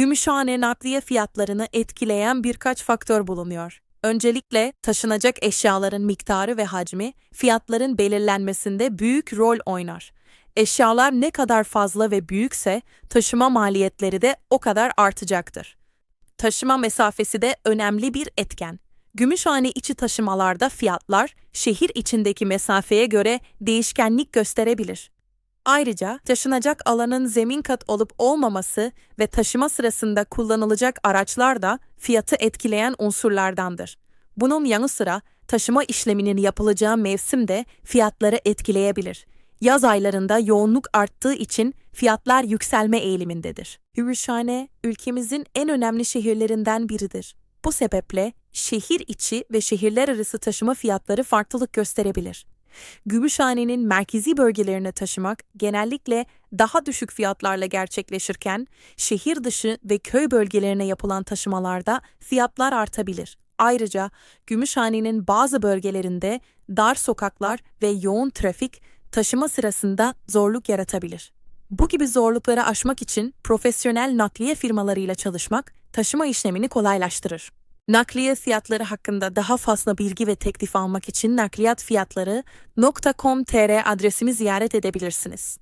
Gümüşhane nakliye fiyatlarını etkileyen birkaç faktör bulunuyor. Öncelikle taşınacak eşyaların miktarı ve hacmi fiyatların belirlenmesinde büyük rol oynar. Eşyalar ne kadar fazla ve büyükse taşıma maliyetleri de o kadar artacaktır. Taşıma mesafesi de önemli bir etken. Gümüşhane içi taşımalarda fiyatlar şehir içindeki mesafeye göre değişkenlik gösterebilir. Ayrıca taşınacak alanın zemin kat olup olmaması ve taşıma sırasında kullanılacak araçlar da fiyatı etkileyen unsurlardandır. Bunun yanı sıra taşıma işleminin yapılacağı mevsim de fiyatları etkileyebilir. Yaz aylarında yoğunluk arttığı için fiyatlar yükselme eğilimindedir. Gümüşhane, ülkemizin en önemli şehirlerinden biridir. Bu sebeple şehir içi ve şehirler arası taşıma fiyatları farklılık gösterebilir. Gümüşhane'nin merkezi bölgelerine taşımak genellikle daha düşük fiyatlarla gerçekleşirken, şehir dışı ve köy bölgelerine yapılan taşımalarda fiyatlar artabilir. Ayrıca Gümüşhane'nin bazı bölgelerinde dar sokaklar ve yoğun trafik taşıma sırasında zorluk yaratabilir. Bu gibi zorlukları aşmak için profesyonel nakliye firmalarıyla çalışmak taşıma işlemini kolaylaştırır. Nakliye fiyatları hakkında daha fazla bilgi ve teklif almak için nakliyatfiyatları.com.tr adresimi ziyaret edebilirsiniz.